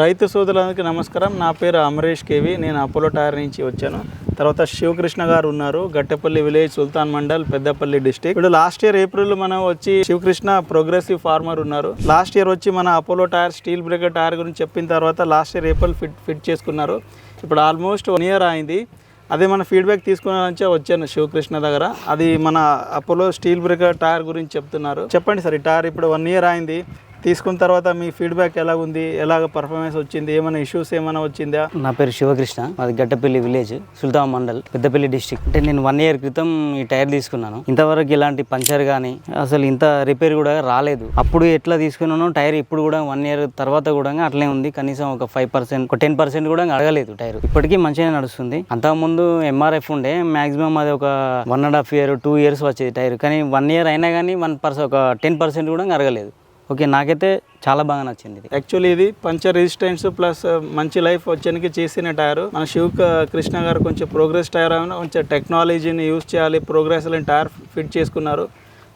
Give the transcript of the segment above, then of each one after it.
రైతు సోదరులందరికీ నమస్కారం. నా పేరు అమరేష్ కేవి. నేను అపోలో టైర్ నుంచి వచ్చాను. తర్వాత శివకృష్ణ గారు ఉన్నారు. Gattepalli village Sultan mandal Peddapalli district. ఇప్పుడు లాస్ట్ ఇయర్ ఏప్రిల్ మనం వచ్చి శివకృష్ణ ప్రోగ్రెసివ్ ఫార్మర్ ఉన్నారు. లాస్ట్ ఇయర్ వచ్చి మన Apollo tyre steel breaker tyre గురించి చెప్పిన తర్వాత last year April fit fit చేసుకున్నారు. ఇప్పుడు ఆల్మోస్ట్ వన్ ఇయర్ అయింది. అదే మన ఫీడ్బ్యాక్ తీసుకున్నారంటే వచ్చాను శివకృష్ణ దగ్గర. అది మన అపోలో స్టీల్ బ్రేకర్ టైర్ గురించి చెప్తున్నారు. చెప్పండి సార్ ఈ టైర్ ఇప్పుడు వన్ ఇయర్ అయింది. తీసుకున్న తర్వాత మీ ఫీడ్బ్యాక్ ఎలా ఉంది ఎలాగ పర్ఫార్మెన్స్ వచ్చింది? ఏమైనా ఇష్యూస్ ఏమైనా వచ్చిందా? నా పేరు శివకృష్ణ. మాది గడ్డపల్లి విలేజ్ సుల్తాన్ మండల్ పెద్దపల్లి డిస్టిక్ అంటే నేను వన్ ఇయర్ క్రితం ఈ టైర్ తీసుకున్నాను. ఇంతవరకు ఇలాంటి పంచర్ కానీ అసలు ఇంత రిపేర్ కూడా రాలేదు. అప్పుడు ఎట్లా తీసుకున్నానో టైర్ ఇప్పుడు కూడా వన్ ఇయర్ తర్వాత కూడా అట్లే ఉంది. కనీసం ఒక ఫైవ్ పర్సెంట్ ఒక టెన్ పర్సెంట్ కూడా అడగలేదు టైర్. ఇప్పటికీ మంచిగా నడుస్తుంది. అంతకుముందు ఎంఆర్ఎఫ్ ఉండే మాక్సిమం అది ఒక one and half year two years వచ్చేది టైర్. కానీ వన్ ఇయర్ అయినా కానీ వన్ పర్సెంట్ ఒక టెన్ పర్సెంట్ కూడా అరగలేదు ఓకే నాకైతే చాలా బాగా నచ్చింది ఇది. యాక్చువల్లీ ఇది పంచర్ రెసిస్టెన్స్ ప్లస్ uh, మంచి లైఫ్ వచ్చేనికి చేసిన టైర్. మన శివ కృష్ణ గారు కొంచెం ప్రోగ్రెస్ టైర్ కొంచెం టెక్నాలజీని యూజ్ చేయాలి ప్రోగ్రెస్ టైర్ ఫిట్ చేసుకున్నారు.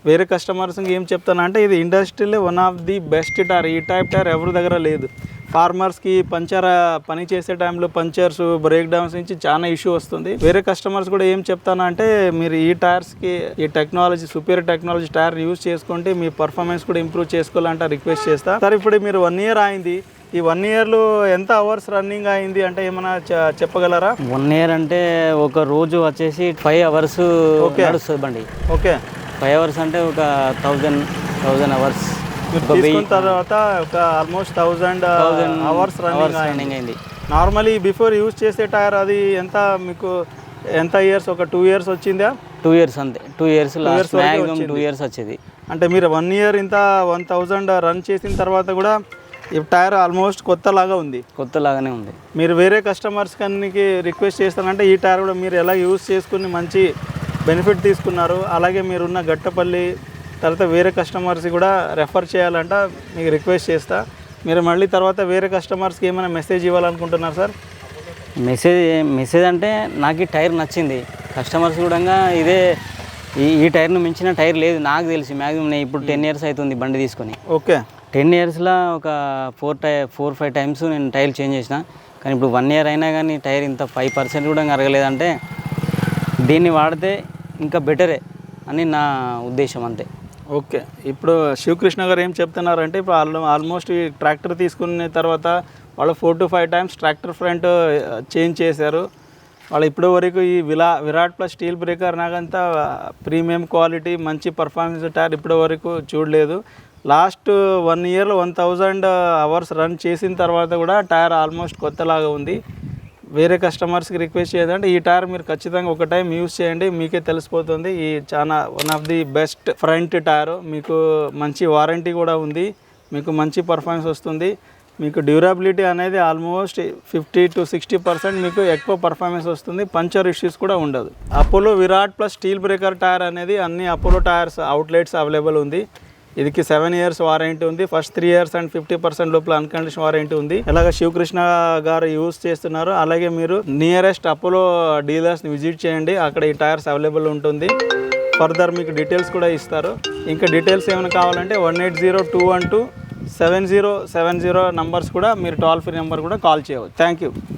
వేరే కస్టమర్స్ ఏం చెప్తానంటే ఇది ఇండస్ట్రీలో one of the best tyre ఈ టైప్ టైర్ ఎవరి దగ్గర లేదు. ఫార్మర్స్కి పంచర్ పని చేసే టైంలో పంచర్స్ బ్రేక్ డౌన్స్ నుంచి చాలా ఇష్యూ వస్తుంది. వేరే కస్టమర్స్ కూడా ఏం చెప్తాను అంటే మీరు ఈ టైర్స్కి ఈ technology super technology tyre use చేసుకుంటే మీ పర్ఫార్మెన్స్ కూడా ఇంప్రూవ్ చేసుకోవాలంటే రిక్వెస్ట్ చేస్తా. సార్ ఇప్పుడు మీరు వన్ ఇయర్ అయింది. ఈ వన్ ఇయర్లో ఎంత అవర్స్ రన్నింగ్ అయింది అంటే ఏమైనా చెప్పగలరా? వన్ ఇయర్ అంటే ఒక రోజు వచ్చేసి ఫైవ్ అవర్స్. నడుస్తుంది బండి. ఓకే. ఫైవ్ అవర్స్ అంటే ఒక థౌజండ్ థౌజండ్ అవర్స్. తీసుకున్న తర్వాత ఒక ఆల్మోస్ట్ థౌజండ్ అవర్స్ రన్నింగ్ అయింది. నార్మలీ బిఫోర్ యూజ్ చేసే టైర్ అది ఎంత మీకు ఎంత ఇయర్స్ ఒక టూ ఇయర్స్ వచ్చిందా? టూ ఇయర్స్ అంతే. Two years maximum two years వచ్చేది. అంటే మీరు వన్ ఇయర్ ఇంత వన్ థౌజండ్ రన్ చేసిన తర్వాత కూడా ఈ టైర్ ఆల్మోస్ట్ కొత్తలాగా ఉంది. కొత్త లాగానే ఉంది. మీరు వేరే కస్టమర్స్ కనికి రిక్వెస్ట్ చేస్తానంటే ఈ టైర్ కూడా మీరు ఎలా యూజ్ చేసుకుని మంచి బెనిఫిట్ తీసుకున్నారు? అలాగే మీరున్న గట్టపల్లి తర్వాత వేరే కస్టమర్స్ కూడా రెఫర్ చేయాలంట మీకు రిక్వెస్ట్ చేస్తా. మీరు మళ్ళీ తర్వాత వేరే కస్టమర్స్కి ఏమైనా మెసేజ్ ఇవ్వాలనుకుంటున్నారు సార్? మెసేజ్ మెసేజ్ అంటే నాకు ఈ టైర్ నచ్చింది. కస్టమర్స్ కూడా ఇదే ఈ ఈ టైర్ను మించిన టైర్ లేదు నాకు తెలిసి. మ్యాక్సిమం నేను ఇప్పుడు టెన్ ఇయర్స్ అవుతుంది బండి తీసుకొని. ఓకే. టెన్ ఇయర్స్లో ఒక ఫోర్ టై ఫోర్ ఫైవ్ టైమ్స్ నేను టైర్ చేంజ్ చేసిన. కానీ ఇప్పుడు వన్ ఇయర్ అయినా కానీ టైర్ ఇంత ఫైవ్ పర్సెంట్ కూడా అరగలేదంటే దీన్ని వాడితే ఇంకా బెటరే అని నా ఉద్దేశం అంతే. ఓకే. ఇప్పుడు శివకృష్ణ గారు ఏం చెప్తున్నారంటే ఇప్పుడు ఆల్ ఆల్మోస్ట్ ఈ ట్రాక్టర్ తీసుకున్న తర్వాత వాళ్ళు four to five times tractor front change చేశారు. వాళ్ళు ఇప్పటి వరకు ఈ విలా విరాట్ ప్లస్ స్టీల్ బ్రేకర్ నాకంతా ప్రీమియం క్వాలిటీ మంచి పర్ఫార్మెన్స్ టైర్ ఇప్పటి వరకు చూడలేదు. లాస్ట్ వన్ ఇయర్లో వన్ థౌజండ్ అవర్స్ రన్ చేసిన తర్వాత కూడా టైర్ ఆల్మోస్ట్ కొత్తలాగా ఉంది. వేరే కస్టమర్స్కి రిక్వెస్ట్ చేయదంటే ఈ టైర్ మీరు ఖచ్చితంగా ఒక టైం యూస్ చేయండి. మీకే తెలిసిపోతుంది. ఈ చాలా one of the best front tyre మీకు మంచి వారంటీ కూడా ఉంది. మీకు మంచి పర్ఫార్మెన్స్ వస్తుంది. మీకు డ్యూరబిలిటీ అనేది almost fifty to sixty percent మీకు ఎక్కువ పర్ఫార్మెన్స్ వస్తుంది. పంచర్ ఇష్యూస్ కూడా ఉండదు. Apollo Virat plus steel breaker tyre అనేది అన్ని అపోలో టైర్స్ అవుట్లెట్స్ అవైలబుల్ ఉంది. ఇదికి సెవెన్ ఇయర్స్ వారంటీ ఉంది. First three years and fifty percent లోపల అన్కండిషన్ వారంటీ ఉంది. ఇలాగ శివకృష్ణ గారు యూస్ చేస్తున్నారు అలాగే మీరు నియరెస్ట్ అపోలో డీలర్స్ని విజిట్ చేయండి. అక్కడ ఈ టైర్స్ అవైలబుల్ ఉంటుంది. ఫర్దర్ మీకు డీటెయిల్స్ కూడా ఇస్తారు. ఇంకా డీటెయిల్స్ ఏమైనా కావాలంటే one eight zero two one two seven zero seven zero numbers కూడా మీరు టోల్ ఫ్రీ నెంబర్ కూడా కాల్ చేయవచ్చు. Thank you.